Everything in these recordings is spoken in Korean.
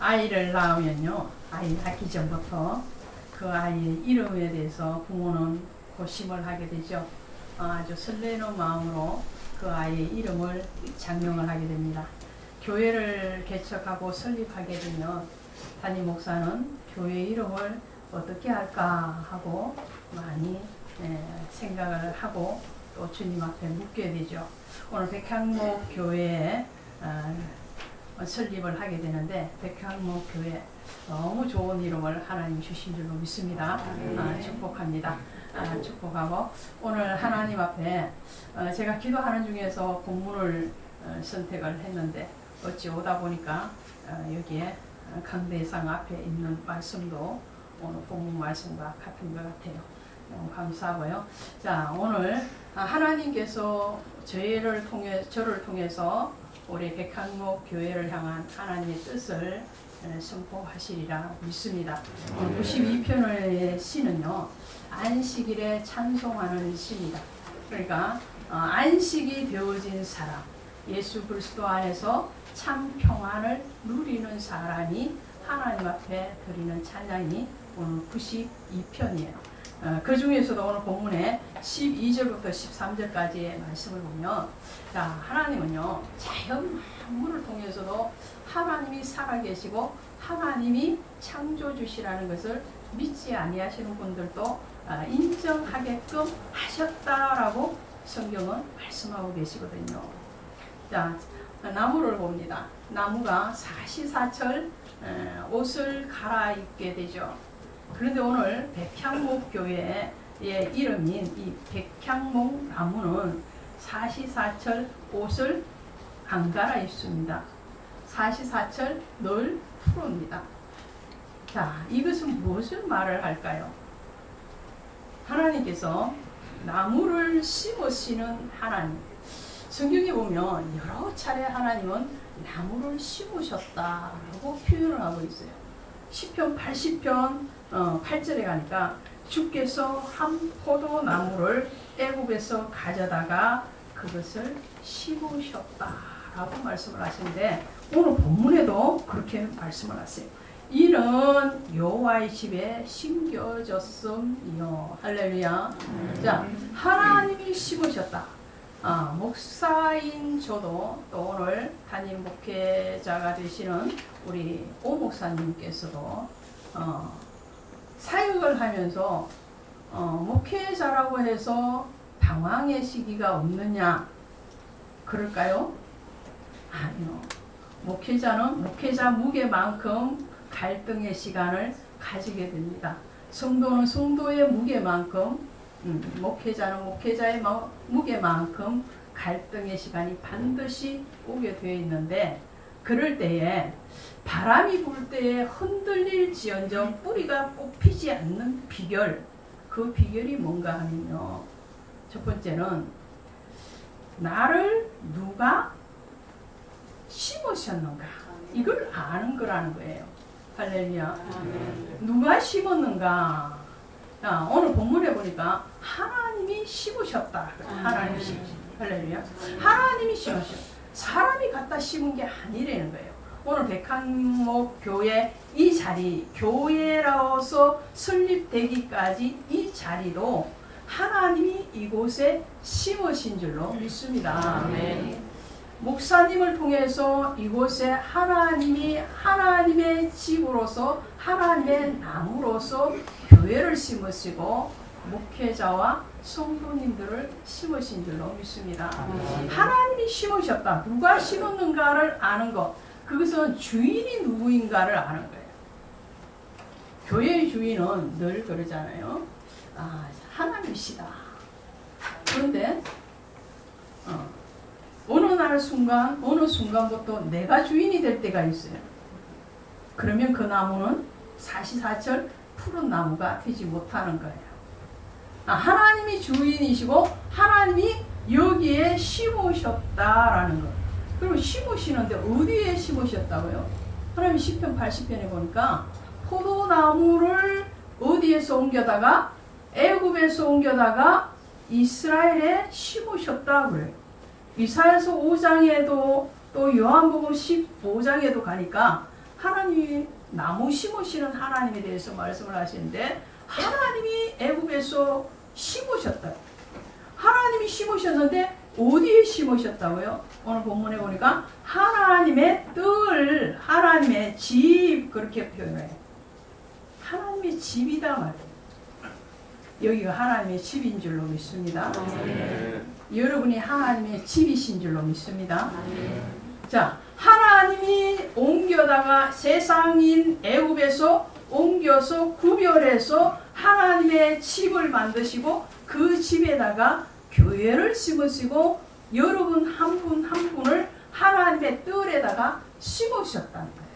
아이를 낳으면요, 아이 낳기 전부터 그 아이의 이름에 대해서 부모는 고심을 하게 되죠. 어, 아주 설레는 마음으로 그 아이의 이름을 장명을 하게 됩니다. 교회를 개척하고 설립하게 되면 담임 목사는 교회 이름을 어떻게 할까 하고 많이 예, 생각을 하고 또 주님 앞에 묻게 되죠. 오늘 백향목 교회에 어, 설립을 하게 되는데 백향목 교회 너무 좋은 이름을 하나님 주신 줄로 믿습니다. 아, 축복합니다. 아, 축복하고 오늘 하나님 앞에 어, 제가 기도하는 중에서 본문을 어, 선택을 했는데 어찌 오다 보니까 어, 여기에 강대상 앞에 있는 말씀도 오늘 본문 말씀과 같은 것 같아요. 너무 감사하고요. 자 오늘 아, 하나님께서 저희를 통해 저를 통해서 우리 백항목 교회를 향한 하나님의 뜻을 에, 선포하시리라 믿습니다. 오늘 92편의 시는요 안식일에 찬송하는 시입니다. 그러니까 어, 안식이 되어진 사람 예수 그리스도 안에서 참 평안을 누리는 사람이 하나님 앞에 드리는 찬양이 오늘 92편이에요. 어, 그 중에서도 오늘 본문에 12절부터 13절까지의 말씀을 보면 자, 하나님은요 자연 만물을 통해서도 하나님이 살아계시고 하나님이 창조주시라는 것을 믿지 아니하시는 분들도 아, 인정하게끔 하셨다라고 성경은 말씀하고 계시거든요. 자, 나무를 봅니다. 나무가 사시사철 에, 옷을 갈아입게 되죠. 그런데 오늘 백향목 교회의 이름인 이 백향목 나무는 사시사철 옷을 안 갈아입습니다. 사시사철 늘 푸릅니다. 자, 이것은 무엇을 말을 할까요? 하나님께서 나무를 심으시는 하나님. 성경에 보면 여러 차례 하나님은 나무를 심으셨다라고 표현을 하고 있어요. 10편 80편 어, 8절에 가니까 주께서 한 포도나무를 애굽에서 가져다가 그것을 심으셨다라고 말씀을 하시는데 오늘 본문에도 그렇게 말씀을 하세요. 이는 여호와의 집에 심겨졌음이요 할렐루야. 자 하나님이 심으셨다. 아, 목사인 저도 또 오늘 담임 목회자가 되시는 우리 오 목사님께서도 어, 사역을 하면서 어, 목회자라고 해서 방황의 시기가 없느냐 그럴까요? 아니요. 목회자는 목회자 무게만큼 갈등의 시간을 가지게 됩니다. 성도는 성도의 무게만큼 음, 목회자는 목회자의 마- 무게만큼 갈등의 시간이 반드시 오게 되어 있는데 그럴 때에 바람이 불 때에 흔들릴 지언정 뿌리가 뽑히지 않는 비결 그 비결이 뭔가 하면요 첫 번째는 나를 누가 심으셨는가 이걸 아는 거라는 거예요 할렐루야 누가 심었는가 자, 오늘 본문에 보니까 하나님이 심으셨다. 하나님이 심으셨다. 할렐루야. 하나님이 심으셨. 사람이 갖다 심은 게 아니라는 거예요. 오늘 백한목 교회 이 자리, 교회라서 설립되기까지 이 자리도 하나님이 이곳에 심으신 줄로 믿습니다. 아멘. 목사님을 통해서 이곳에 하나님이 하나님의 집으로서 하나님의 나무로서 교회를 심으시고 목회자와 성도님들을 심으신 줄로 믿습니다. 하나님이 심으셨다. 누가 심었는가를 아는 것. 그것은 주인이 누구인가를 아는 거예요. 교회의 주인은 늘 그러잖아요. 아, 하나님이시다. 그런데 어, 어느 날 순간, 어느 순간부터 내가 주인이 될 때가 있어요. 그러면 그 나무는 사시사철 푸른 나무가 되지 못하는 거예요. 아, 하나님이 주인이시고 하나님이 여기에 심으셨다라는 거. 그리고 심으시는데 어디에 심으셨다고요? 하나님이 10편 80편에 보니까 포도나무를 어디에서 옮겨다가 애굽에서 옮겨다가 이스라엘에 심으셨다 그래요. 이사야서 5장에도 또 요한복음 15장에도 가니까 하나님이 나무 심으시는 하나님에 대해서 말씀을 하시는데 하나님이 애굽에서 심으셨다. 하나님이 심으셨는데 어디에 심으셨다고요? 오늘 본문에 보니까 하나님의 뜰, 하나님의 집 그렇게 표현해요. 하나님의 집이다 말이에요. 여기가 하나님의 집인 줄로 믿습니다. 여러분이 하나님의 집이신 줄로 믿습니다. 자, 하나님이 옮겨다가 세상인 애굽에서 옮겨서 구별해서 하나님의 집을 만드시고 그 집에다가 교회를 심으시고 여러분 한 분 한 분을 하나님의 뜰에다가 심으셨다는 거예요.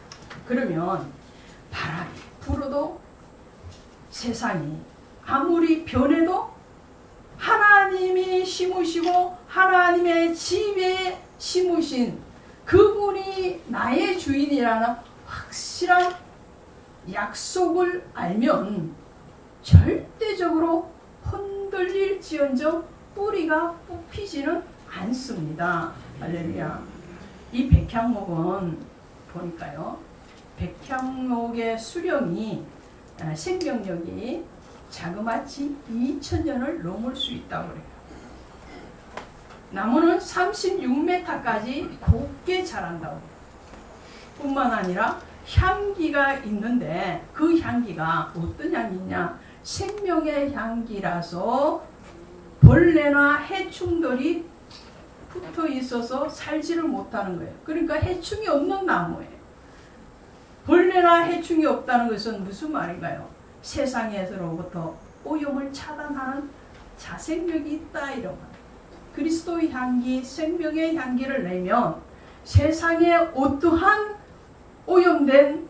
그러면 바람이 불어도 세상이 아무리 변해도 하나님이 심으시고 하나님의 집에 심으신 그분이 나의 주인이라는 확실한 약속을 알면 절대적으로 흔들릴지언정 뿌리가 뽑히지는 않습니다. 할렐루야. 이 백향목은 보니까요. 백향목의 수령이 아, 생명력이 자그마치 2000년을 넘을 수 있다고 그래요. 나무는 36m까지 곱게 자란다고. 뿐만 아니라 향기가 있는데 그 향기가 어떤 향기냐? 생명의 향기라서 벌레나 해충들이 붙어 있어서 살지를 못하는 거예요. 그러니까 해충이 없는 나무예요. 벌레나 해충이 없다는 것은 무슨 말인가요? 세상에서로부터 오염을 차단하는 자생력이 있다 이런 말. 그리스도의 향기, 생명의 향기를 내면 세상에 어떠한 오염된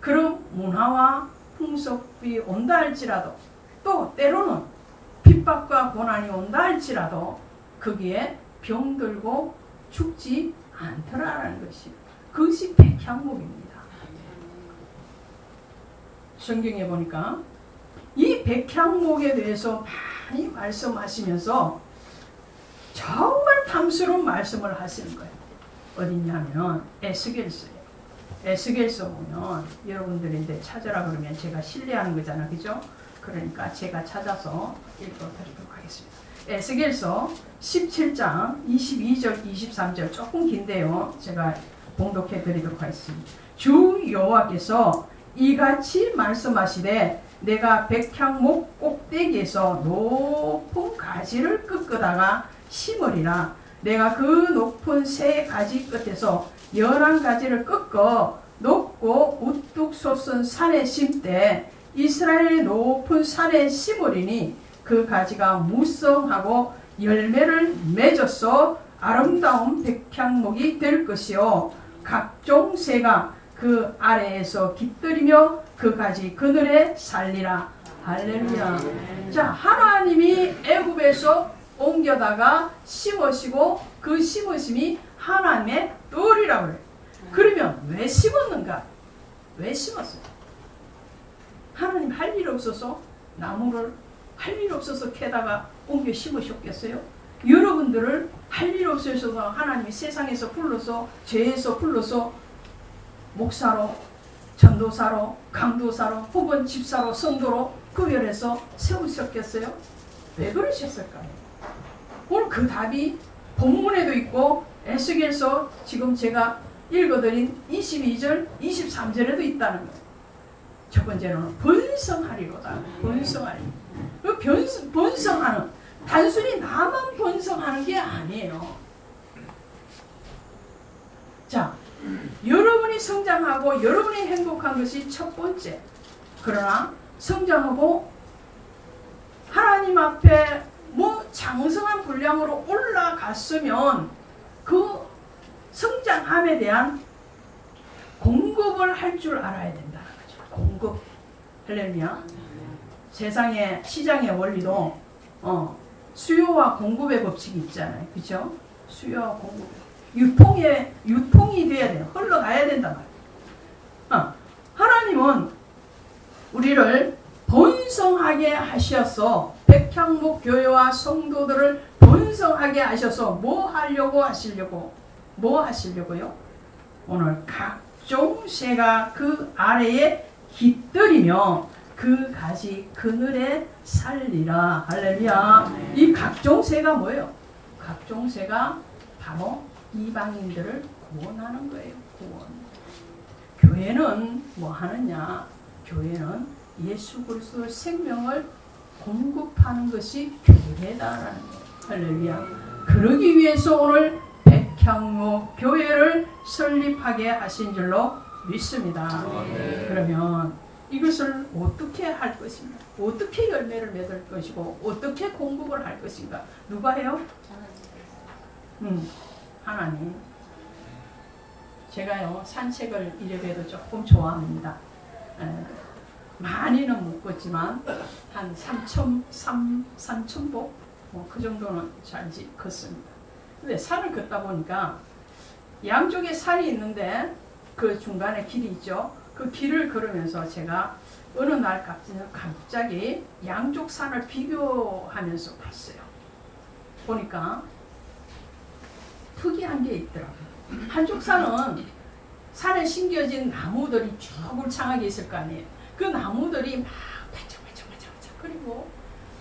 그런 문화와 풍속이 온다 할지라도 또 때로는 핍박과 고난이 온다 할지라도 거기에 병들고 죽지 않더라라는 것이 그것이 백향목입니다. 성경에 보니까 이 백향목에 대해서 많이 말씀하시면서 정말 탐스러운 말씀을 하시는 거예요. 어딨냐면 에스겔서예요. 에스겔서 보면 여러분들이 이제 찾으라 그러면 제가 신뢰하는 거잖아, 그죠? 그러니까 제가 찾아서 읽어 드리도록 하겠습니다. 에스겔서 17장 22절, 23절 조금 긴데요. 제가 봉독해 드리도록 하겠습니다. 주 여호와께서 이같이 말씀하시되 내가 백향목 꼭대기에서 높은 가지를 꺾다가 심으리라 내가 그 높은 세 가지 끝에서 열한 가지를 꺾어 높고 우뚝 솟은 산에 심되 이스라엘의 높은 산에 심으리니 그 가지가 무성하고 열매를 맺어서 아름다운 백향목이 될 것이요. 각종 새가 그 아래에서 깃들이며 그 가지 그늘에 살리라. 할렐루야. 자 하나님이 애굽에서 옮겨다가 심으시고 그 심으심이 하나님의 뜰이라고 그래요 그러면 왜 심었는가 왜 심었어요 하나님 할 일 없어서 나무를 할 일 없어서 캐다가 옮겨 심으셨겠어요? 여러분들을 할 일 없으셔서 하나님이 세상에서 불러서 죄에서 불러서 목사로 전도사로 강도사로 혹은 집사로 성도로 구별해서 세우셨겠어요? 왜 그러셨을까요? 오늘 그 답이 본문에도 있고 에스겔서 지금 제가 읽어드린 22절, 23절에도 있다는 거예요. 첫 번째로는 번성하리로다. 번성하리. 그 변- 번성하는 단순히 나만 번성하는 게 아니에요. 자, 여러분이 성장하고 여러분이 행복한 것이 첫 번째. 그러나 성장하고 하나님 앞에 뭐 장성한 분량으로 올라갔으면 그 성장함에 대한 공급을 할 줄 알아야 된다는 거죠. 공급. 할렐루야. 세상의 시장의 원리도 어, 수요와 공급의 법칙이 있잖아요. 그렇죠? 수요와 공급. 유통에 유통이 돼야 돼요. 흘러가야 된단 말이에요. 어, 하나님은 우리를 번성하게 하셔서 백향목 교회와 성도들을 번성하게 하셔서 뭐 하려고 하시려고 뭐 하시려고요? 오늘 각종 새가 그 아래에 깃들이며 그 가지 그늘에 살리라. 할렐루야. 이 각종 새가 뭐예요? 각종 새가 바로 이방인들을 구원하는 거예요. 구원. 교회는 뭐 하느냐? 교회는 예수 그리스도의 생명을 공급하는 것이 교회다라는 거예요. 할렐루야. 그러기 위해서 오늘 백 향로 교회를 설립하게 하신 줄로 믿습니다. 그러면 이것을 어떻게 할 것인가? 어떻게 열매를 맺을 것이고 어떻게 공급을 할 것인가? 누가 해요? 음, 하나님. 제가요 산책을 이래봬도 조금 좋아합니다. 에, 많이는 못 걷지만 한 3천 3 3천보 뭐그 정도는 잘 지- 걷습니다. 근데 산을 걷다 보니까 양쪽에 산이 있는데 그 중간에 길이 있죠. 그 길을 걸으면서 제가 어느 날 갑자기- 양쪽 산을 비교하면서 봤어요. 보니까 특이한 게 있더라고요. 한쪽 산은 산에 심겨진 나무들이 쭉 울창하게 있을 거 아니에요. 그 나무들이 막 반짝반짝 반짝반짝 그리고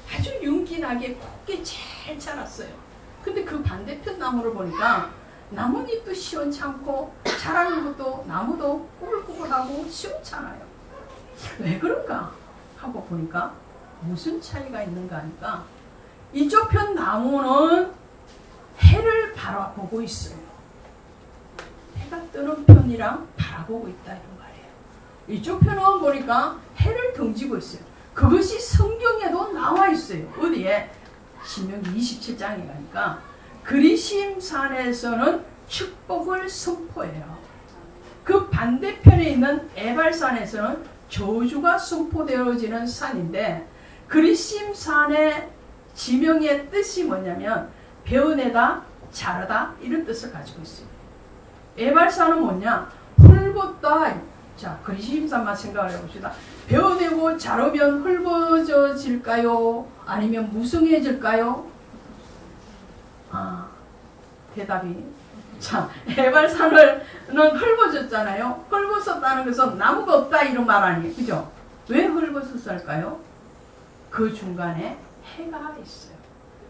아주 윤기나게 곱게 잘 자랐어요. 근데 그 반대편 나무를 보니까 나뭇잎도 시원찮고 자라는 것도 나무도 꾸불꾸불하고 시원찮아요. 왜 그런가 하고 보니까 무슨 차이가 있는가 하니까 이쪽 편 나무는 해를 바라보고 있어요. 해가 뜨는 편이랑 바라보고 있다 이런 말이에요. 이쪽 편은 보니까 해를 등지고 있어요. 그것이 성경에도 나와 있어요. 어디에? 신명기 27장에 가니까 그리심산에서는 축복을 선포해요. 그 반대편에 있는 에발산에서는 저주가 선포되어지는 산인데 그리심산의 지명의 뜻이 뭐냐면 배은에다 자르다 이런 뜻을 가지고 있어요. 에발산은 뭐냐? 헐벗다. 자, 그리심산만 생각을 해봅시다. 배어되고 자르면 헐벗어질까요? 아니면 무성해질까요? 아, 대답이. 자, 해발산은 헐벗었잖아요. 헐벗었다는 것은 나무가 없다 이런 말 아니에요. 그죠? 왜 헐벗었을까요? 그 중간에 해가 있어요.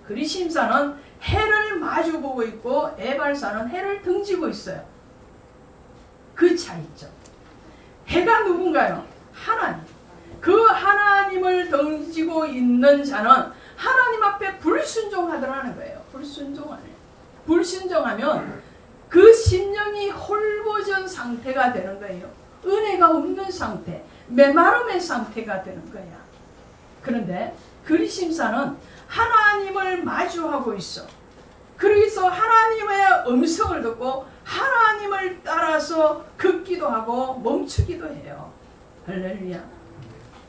그리심산은 해를 마주보고 있고 에발산은 해를 등지고 있어요. 그 차이죠. 해가 누군가요? 하나님. 그 하나님을 등지고 있는 자는 하나님 앞에 불순종하더라는 거예요. 불순종하네. 불순종하면 그 심령이 홀보전 상태가 되는 거예요. 은혜가 없는 상태, 메마름의 상태가 되는 거야. 그런데 그리심사는 하나님을 마주하고 있어. 그래서 하나님의 음성을 듣고 하나님을 따라서 걷기도 하고 멈추기도 해요. 할렐루야.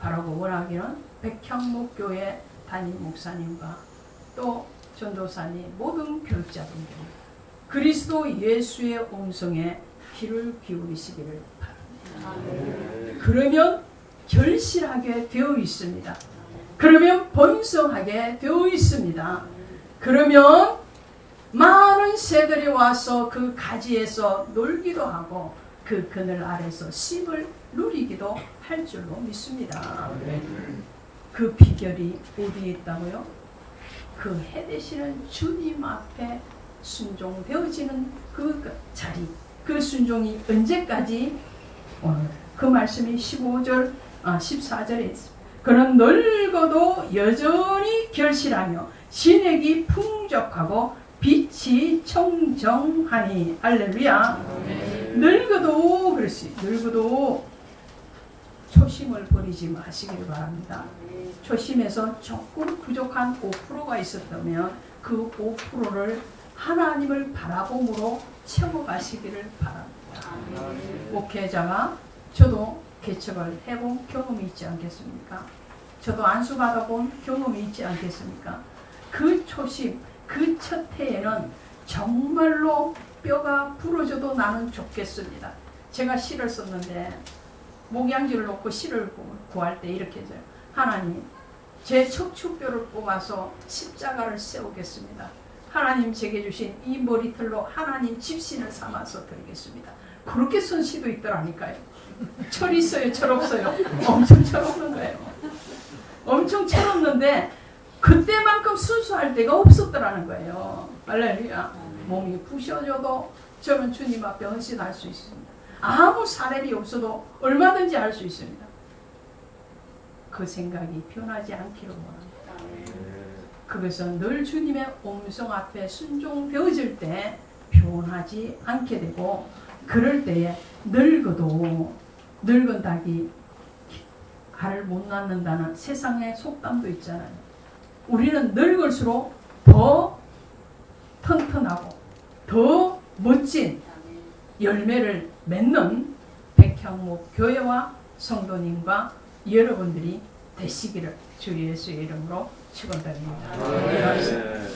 그 원하기는 백향목교회 담임 목사님과 또 전도사님 모든 교육자분들 그리스도 예수의 음성에 귀를 기울이시기를 바랍니다. 그러면 결실하게 되어 있습니다. 그러면 번성하게 되어 있습니다. 그러면 많은 새들이 와서 그 가지에서 놀기도 하고 그 그늘 아래서 씹을 누리기도 할 줄로 믿습니다. 그 비결이 어디에 있다고요? 그 해 되시는 주님 앞에 순종되어지는 그 자리, 그 순종이 언제까지? 오늘 그 말씀이 15절, 아, 14절에 있습니다. 그는 늙어도 여전히 결실하며 진액이 풍족하고 빛이 청정하니 할렐루야 늙어도 그렇지 늙어도 초심을 버리지 마시기를 바랍니다 초심에서 조금 부족한 5%가 있었다면 그 5%를 하나님을 바라봄으로 채워가시기를 바랍니다 목회자가 저도 개척을 해본 경험이 있지 않겠습니까? 저도 안수받아본 경험이 있지 않겠습니까? 그 초심, 그 첫 해에는 정말로 뼈가 부러져도 나는 좋겠습니다. 제가 시를 썼는데 목양지를 놓고 시를 구- 구할 때 이렇게 해줘요. 하나님, 제 척추뼈를 뽑아서 십자가를 세우겠습니다. 하나님 제게 주신 이 머리털로 하나님 집신을 삼아서 드리겠습니다. 그렇게 쓴 시도 있더라니까요. 철 있어요, 철 없어요. 엄청 철 없는 거예요. 엄청 철 없는데 그때만큼 순수할 때가 없었더라는 거예요. 할렐루야. 몸이 부셔져도 저는 주님 앞에 헌신할 수 있습니다. 아무 사례이 없어도 얼마든지 할 수 있습니다. 그 생각이 변하지 않기를 원합니다. 그것은 늘 주님의 음성 앞에 순종되어질 때 변하지 않게 되고 그럴 때에 늙어도 늙은 닭이 알을 못 낳는다는 세상의 속담도 있잖아요. 우리는 늙을수록 더 튼튼하고 더 멋진 열매를 맺는 백향목 교회와 성도님과 여러분들이 되시기를 주 예수의 이름으로 축원드립니다. 네.